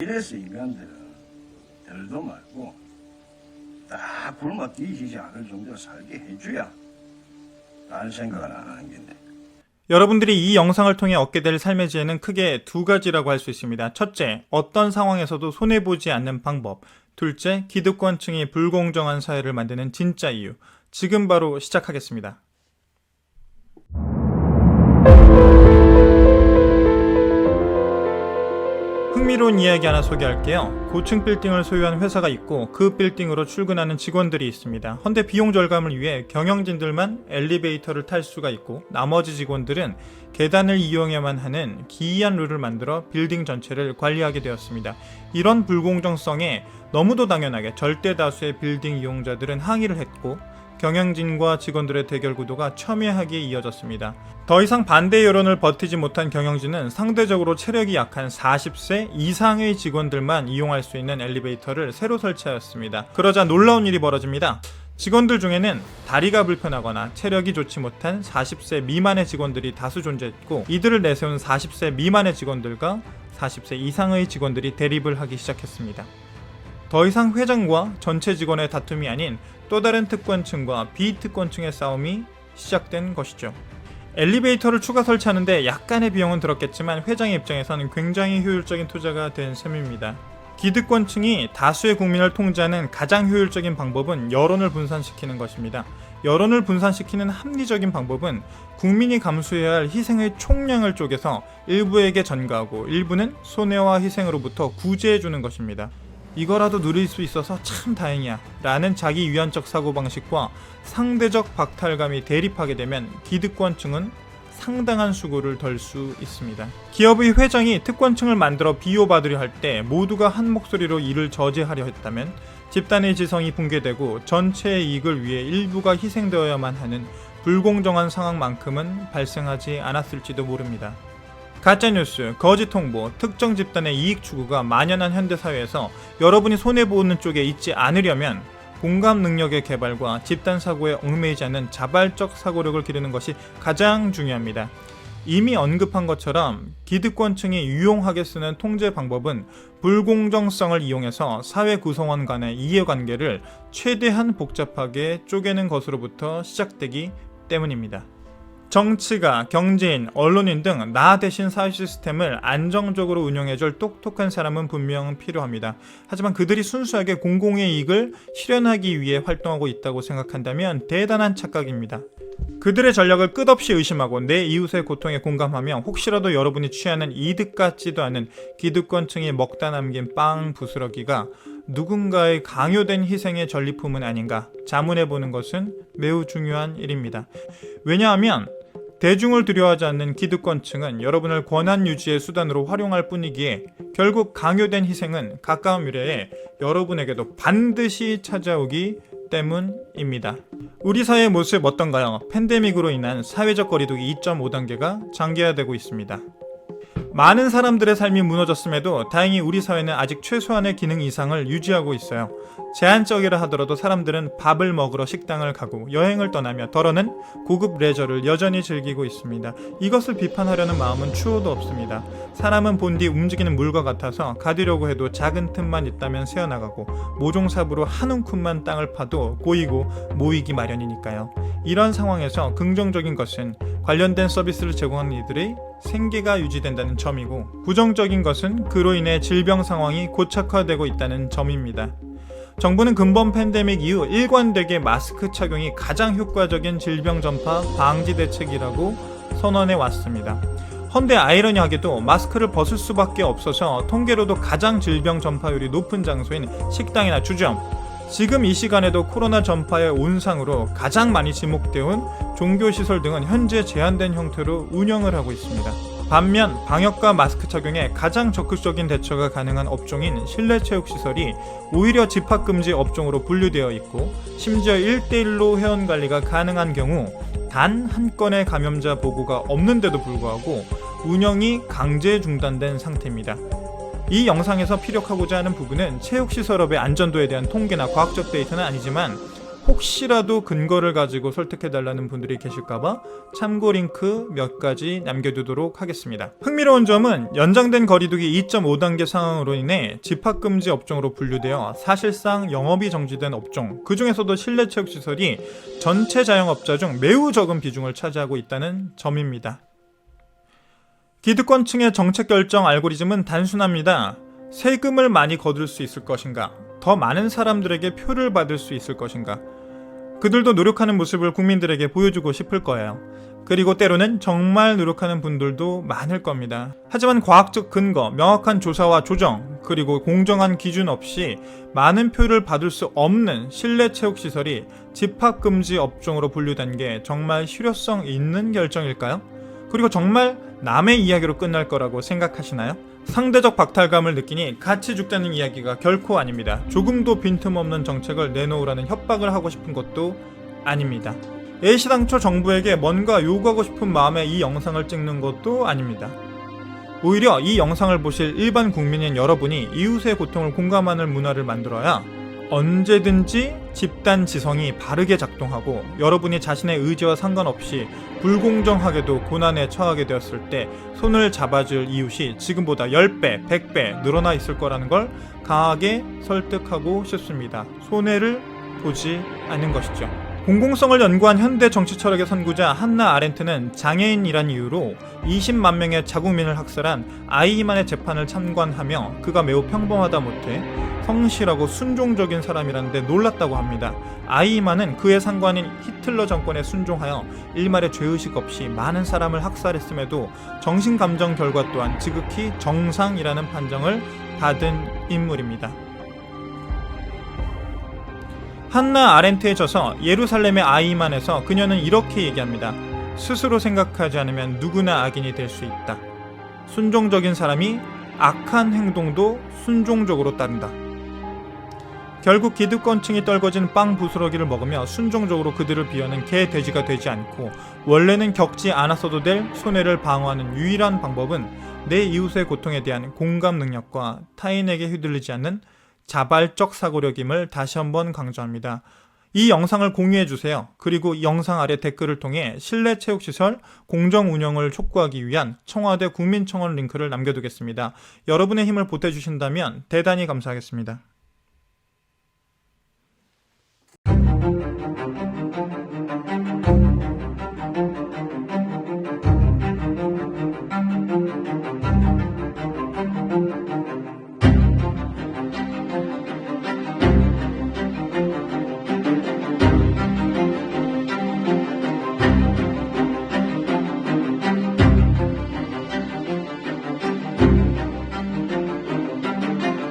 이래서 인간들은 들도 말고 딱 굶어 뒤지지 않을 정도로 살게 해줘야 다른 생각을 안 하는 건데 여러분들이 이 영상을 통해 얻게 될 삶의 지혜는 크게 두 가지라고 할 수 있습니다. 첫째, 어떤 상황에서도 손해보지 않는 방법. 둘째, 기득권층이 불공정한 사회를 만드는 진짜 이유. 지금 바로 시작하겠습니다. 흥미로운 이야기 하나 소개할게요. 고층 빌딩을 소유한 회사가 있고 그 빌딩으로 출근하는 직원들이 있습니다. 헌데 비용 절감을 위해 경영진들만 엘리베이터를 탈 수가 있고 나머지 직원들은 계단을 이용해야만 하는 기이한 룰을 만들어 빌딩 전체를 관리하게 되었습니다. 이런 불공정성에 너무도 당연하게 절대 다수의 빌딩 이용자들은 항의를 했고 경영진과 직원들의 대결 구도가 첨예하게 이어졌습니다. 더 이상 반대 여론을 버티지 못한 경영진은 상대적으로 체력이 약한 40세 이상의 직원들만 이용할 수 있는 엘리베이터를 새로 설치하였습니다. 그러자 놀라운 일이 벌어집니다. 직원들 중에는 다리가 불편하거나 체력이 좋지 못한 40세 미만의 직원들이 다수 존재했고 이들을 내세운 40세 미만의 직원들과 40세 이상의 직원들이 대립을 하기 시작했습니다. 더 이상 회장과 전체 직원의 다툼이 아닌 또 다른 특권층과 비특권층의 싸움이 시작된 것이죠. 엘리베이터를 추가 설치하는데 약간의 비용은 들었겠지만 회장의 입장에서는 굉장히 효율적인 투자가 된 셈입니다. 기득권층이 다수의 국민을 통제하는 가장 효율적인 방법은 여론을 분산시키는 것입니다. 여론을 분산시키는 합리적인 방법은 국민이 감수해야 할 희생의 총량을 쪼개서 일부에게 전가하고 일부는 손해와 희생으로부터 구제해 주는 것입니다. 이거라도 누릴 수 있어서 참 다행이야 라는 자기 위안적 사고방식과 상대적 박탈감이 대립하게 되면 기득권층은 상당한 수고를 덜 수 있습니다. 기업의 회장이 특권층을 만들어 비호받으려 할 때 모두가 한 목소리로 이를 저지하려 했다면 집단의 지성이 붕괴되고 전체의 이익을 위해 일부가 희생되어야만 하는 불공정한 상황만큼은 발생하지 않았을지도 모릅니다. 가짜뉴스, 거짓 홍보, 특정 집단의 이익 추구가 만연한 현대 사회에서 여러분이 손해보는 쪽에 있지 않으려면 공감 능력의 개발과 집단 사고에 얽매이지 않는 자발적 사고력을 기르는 것이 가장 중요합니다. 이미 언급한 것처럼 기득권층이 유용하게 쓰는 통제 방법은 불공정성을 이용해서 사회 구성원 간의 이해관계를 최대한 복잡하게 쪼개는 것으로부터 시작되기 때문입니다. 정치가, 경제인, 언론인 등 나 대신 사회 시스템을 안정적으로 운영해줄 똑똑한 사람은 분명 필요합니다. 하지만 그들이 순수하게 공공의 이익을 실현하기 위해 활동하고 있다고 생각한다면 대단한 착각입니다. 그들의 전략을 끝없이 의심하고 내 이웃의 고통에 공감하며 혹시라도 여러분이 취하는 이득 같지도 않은 기득권층이 먹다 남긴 빵 부스러기가 누군가의 강요된 희생의 전리품은 아닌가 자문해 보는 것은 매우 중요한 일입니다. 왜냐하면 대중을 두려워하지 않는 기득권층은 여러분을 권한 유지의 수단으로 활용할 뿐이기에 결국 강요된 희생은 가까운 미래에 여러분에게도 반드시 찾아오기 때문입니다. 우리 사회의 모습 어떤가요? 팬데믹으로 인한 사회적 거리두기 2.5단계가 장기화되고 있습니다. 많은 사람들의 삶이 무너졌음에도 다행히 우리 사회는 아직 최소한의 기능 이상을 유지하고 있어요. 제한적이라 하더라도 사람들은 밥을 먹으러 식당을 가고 여행을 떠나며 덜어는 고급 레저를 여전히 즐기고 있습니다. 이것을 비판하려는 마음은 추호도 없습니다. 사람은 본디 움직이는 물과 같아서 가두려고 해도 작은 틈만 있다면 새어나가고 모종삽으로 한 움큼만 땅을 파도 고이고 모이기 마련이니까요. 이런 상황에서 긍정적인 것은 관련된 서비스를 제공하는 이들의 생계가 유지된다는 점이고 부정적인 것은 그로 인해 질병 상황이 고착화되고 있다는 점입니다. 정부는 근본 팬데믹 이후 일관되게 마스크 착용이 가장 효과적인 질병 전파 방지 대책이라고 선언해 왔습니다. 헌데 아이러니하게도 마스크를 벗을 수밖에 없어서 통계로도 가장 질병 전파율이 높은 장소인 식당이나 주점, 지금 이 시간에도 코로나 전파의 온상으로 가장 많이 지목되온 종교시설 등은 현재 제한된 형태로 운영을 하고 있습니다. 반면 방역과 마스크 착용에 가장 적극적인 대처가 가능한 업종인 실내 체육시설이 오히려 집합금지 업종으로 분류되어 있고 심지어 1대1로 회원 관리가 가능한 경우 단 한 건의 감염자 보고가 없는데도 불구하고 운영이 강제 중단된 상태입니다. 이 영상에서 피력하고자 하는 부분은 체육시설업의 안전도에 대한 통계나 과학적 데이터는 아니지만 혹시라도 근거를 가지고 설득해달라는 분들이 계실까봐 참고 링크 몇 가지 남겨두도록 하겠습니다. 흥미로운 점은 연장된 거리두기 2.5단계 상황으로 인해 집합금지 업종으로 분류되어 사실상 영업이 정지된 업종, 그 중에서도 실내 체육시설이 전체 자영업자 중 매우 적은 비중을 차지하고 있다는 점입니다. 기득권층의 정책 결정 알고리즘은 단순합니다. 세금을 많이 거둘 수 있을 것인가? 더 많은 사람들에게 표를 받을 수 있을 것인가? 그들도 노력하는 모습을 국민들에게 보여주고 싶을 거예요. 그리고 때로는 정말 노력하는 분들도 많을 겁니다. 하지만 과학적 근거, 명확한 조사와 조정, 그리고 공정한 기준 없이 많은 표를 받을 수 없는 실내 체육 시설이 집합 금지 업종으로 분류된 게 정말 실효성 있는 결정일까요? 그리고 정말 남의 이야기로 끝날 거라고 생각하시나요? 상대적 박탈감을 느끼니 같이 죽자는 이야기가 결코 아닙니다. 조금도 빈틈없는 정책을 내놓으라는 협박을 하고 싶은 것도 아닙니다. 애시당초 정부에게 뭔가 요구하고 싶은 마음에 이 영상을 찍는 것도 아닙니다. 오히려 이 영상을 보실 일반 국민인 여러분이 이웃의 고통을 공감하는 문화를 만들어야 언제든지 집단 지성이 바르게 작동하고 여러분이 자신의 의지와 상관없이 불공정하게도 고난에 처하게 되었을 때 손을 잡아줄 이웃이 지금보다 10배, 100배 늘어나 있을 거라는 걸 강하게 설득하고 싶습니다. 손해를 보지 않는 것이죠. 공공성을 연구한 현대 정치 철학의 선구자 한나 아렌트는 장애인이란 이유로 20만 명의 자국민을 학살한 아이만의 재판을 참관하며 그가 매우 평범하다 못해 성실하고 순종적인 사람이라는데 놀랐다고 합니다. 아이만은 그의 상관인 히틀러 정권에 순종하여 일말의 죄의식 없이 많은 사람을 학살했음에도 정신감정 결과 또한 지극히 정상이라는 판정을 받은 인물입니다. 한나 아렌트에 져서 예루살렘의 아이만에서 그녀는 이렇게 얘기합니다. 스스로 생각하지 않으면 누구나 악인이 될 수 있다. 순종적인 사람이 악한 행동도 순종적으로 따른다. 결국 기득권층이 떨궈진 빵 부스러기를 먹으며 순종적으로 그들을 비하는 개 돼지가 되지 않고 원래는 겪지 않았어도 될 손해를 방어하는 유일한 방법은 내 이웃의 고통에 대한 공감 능력과 타인에게 휘둘리지 않는 자발적 사고력임을 다시 한번 강조합니다. 이 영상을 공유해 주세요. 그리고 이 영상 아래 댓글을 통해 실내 체육 시설 공정 운영을 촉구하기 위한 청와대 국민청원 링크를 남겨두겠습니다. 여러분의 힘을 보태 주신다면 대단히 감사하겠습니다.